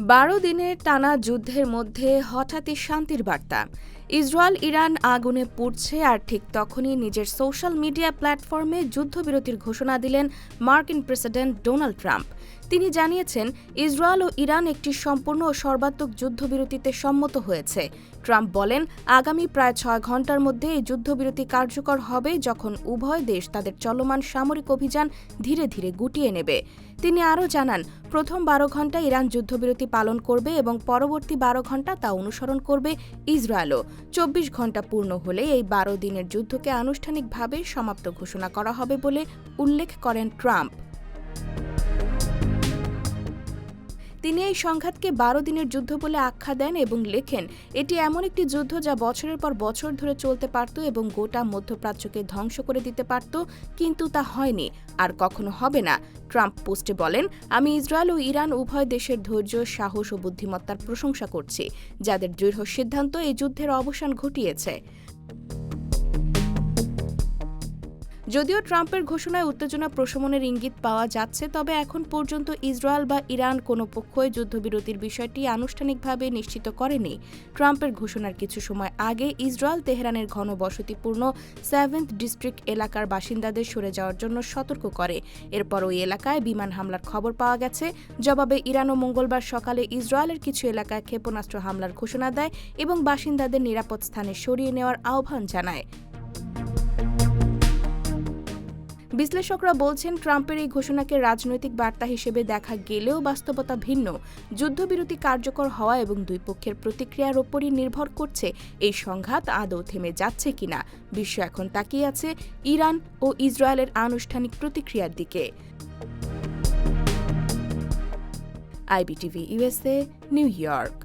বারো দিনের টানা যুদ্ধের মধ্যে হঠাৎই শান্তির বার্তা। ইসরায়েল, ইরান আগুনে পুড়ছে আর ঠিক তখনই নিজের সোশ্যাল মিডিয়া প্ল্যাটফর্মে যুদ্ধবিরতির ঘোষণা দিলেন মার্কিন প্রেসিডেন্ট ডোনাল্ড ট্রাম্প। তিনি জানিয়েছেন, ইসরায়েল ও ইরান একটি সম্পূর্ণ ও সর্বাত্মক যুদ্ধবিরতিতে সম্মত হয়েছে। ট্রাম্প বলেন, আগামী প্রায় ছয় ঘণ্টার মধ্যে এই যুদ্ধবিরতি কার্যকর হবে যখন উভয় দেশ তাদের চলমান সামরিক অভিযান ধীরে ধীরে গুটিয়ে নেবে। তিনি আরও জানান, প্রথম বারো ঘণ্টা ইরান যুদ্ধবিরতি পালন করবে এবং পরবর্তী বারো ঘণ্টা তা অনুসরণ করবে ইসরায়েলও। চব্বিশ ঘণ্টা পূর্ণ হলে এই বারো দিনের যুদ্ধকে আনুষ্ঠানিকভাবে সমাপ্ত ঘোষণা করা হবে বলে উল্লেখ করেন ট্রাম্প। তিনি এই সংঘাতকে বারো দিনের যুদ্ধ বলে আখ্যা দেন এবং লেখেন, এটি এমন একটি যুদ্ধ যা বছরের পর বছর ধরে চলতে পারত এবং গোটা মধ্যপ্রাচ্যকে ধ্বংস করে দিতে পারত, কিন্তু তা হয়নি আর কখনো হবে না। ট্রাম্প পোস্টে বলেন, আমি ইসরায়েল ও ইরান উভয় দেশের ধৈর্য, সাহস ও বুদ্ধিমত্তার প্রশংসা করছি, যাদের দৃঢ় সিদ্ধান্ত এই যুদ্ধের অবসান ঘটিয়েছে। যদিও ট্রাম্পের ঘোষণায় উত্তেজনা প্রশমনের ইঙ্গিত পাওয়া যাচ্ছে, তবে এখন পর্যন্ত ইসরায়েল বা ইরান কোনো পক্ষই যুদ্ধবিরতির বিষয়টি আনুষ্ঠানিকভাবে নিশ্চিত করেনি। ট্রাম্পের ঘোষণার কিছু সময় আগে ইসরায়েল তেহরানের ঘনবসতিপূর্ণ সেভেন্থ ডিস্ট্রিক্ট এলাকার বাসিন্দাদের সরে যাওয়ার জন্য সতর্ক করে। এরপর ওই এলাকায় বিমান হামলার খবর পাওয়া গেছে। জবাবে ইরানও মঙ্গলবার সকালে ইসরায়েলের কিছু এলাকায় ক্ষেপণাস্ত্র হামলার ঘোষণা দেয় এবং বাসিন্দাদের নিরাপদ স্থানে সরিয়ে নেওয়ার আহ্বান জানায়। বিশ্লেষকরা বলছেন, ট্রাম্পের এই ঘোষণাকে রাজনৈতিক বার্তা হিসেবে দেখা গেলেও বাস্তবতা ভিন্ন। যুদ্ধবিরতি কার্যকর হওয়া এবং দুই পক্ষের প্রতিক্রিয়ার ওপরই নির্ভর করছে এই সংঘাত আদৌ থেমে যাচ্ছে কিনা। বিশ্ব এখন তাকিয়ে আছে ইরান ও ইসরায়েলের আনুষ্ঠানিক প্রতিক্রিয়ার দিকে। IBTV USA New York.